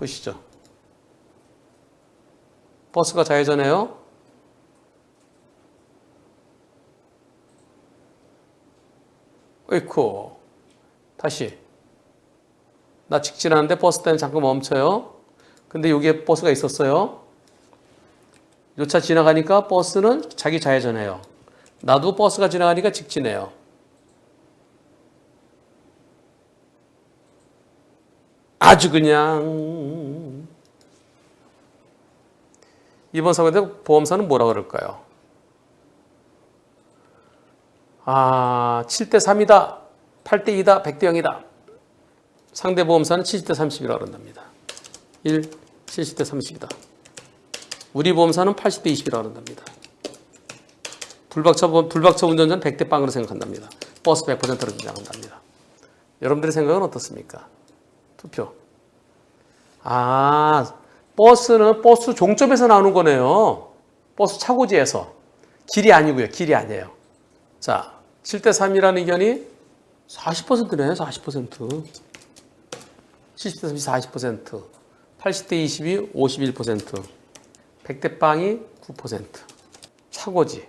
보시죠. 버스가 좌회전해요. 어이쿠. 다시. 나 직진하는데 버스 때문에 잠깐 멈춰요. 근데 여기에 버스가 있었어요. 요차 지나가니까 버스는 자기 좌회전해요. 나도 버스가 지나가니까 직진해요. 아주 그냥 이번 사고에 보험사는 뭐라 그럴까요? 아, 7대 3이다. 8대 2다. 100대 0이다. 상대 보험사는 70대 30이라고 그런답니다. 1, 70대 30이다. 우리 보험사는 80대 20이라고 그런답니다. 불박차, 불박차 운전자는 100대 빵으로 생각한답니다. 버스 100%로 주장한답니다. 여러분들의 생각은 어떻습니까? 투표. 아, 버스는 버스 종점에서 나오는 거네요. 버스 차고지에서. 길이 아니고요. 길이 아니에요. 자, 7대 3이라는 의견이 40%네요. 40%. 70대 30, 40%. 80대 20이 51%. 100대 빵이 9%. 차고지.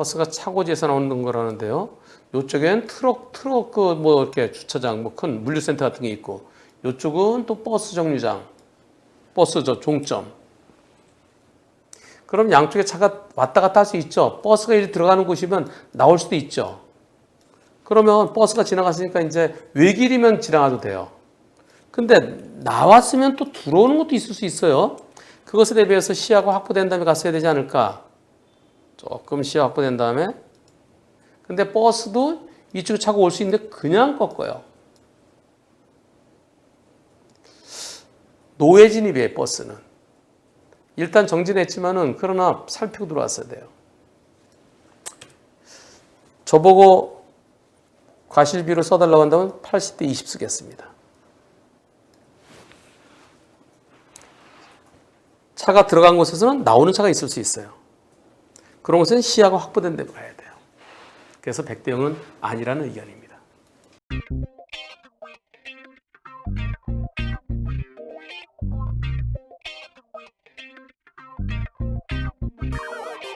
버스가 차고지에서 나오는 거라는데요. 요쪽엔 트럭, 트럭, 그, 뭐, 이렇게 주차장, 뭐, 큰 물류센터 같은 게 있고, 요쪽은 또 버스 정류장, 버스 저 종점. 그럼 양쪽에 차가 왔다 갔다 할 수 있죠. 버스가 이리 들어가는 곳이면 나올 수도 있죠. 그러면 버스가 지나갔으니까 이제 외길이면 지나가도 돼요. 근데 나왔으면 또 들어오는 것도 있을 수 있어요. 그것에 대비해서 시야가 확보된 다음에 갔어야 되지 않을까? 조금 시야 확보된 다음에 근데 버스도 이쪽에 차가 올수 있는데 그냥 꺾어요. 노예 진입이에요, 버스는. 일단 정진했지만은 그러나 살피고 들어왔어야 돼요. 저보고 과실비로 써달라고 한다면 80대 20 쓰겠습니다. 차가 들어간 곳에서는 나오는 차가 있을 수 있어요. 그런 곳은 시야가 확보된 데로 가야 돼요. 그래서 100대 0은 아니라는 의견입니다.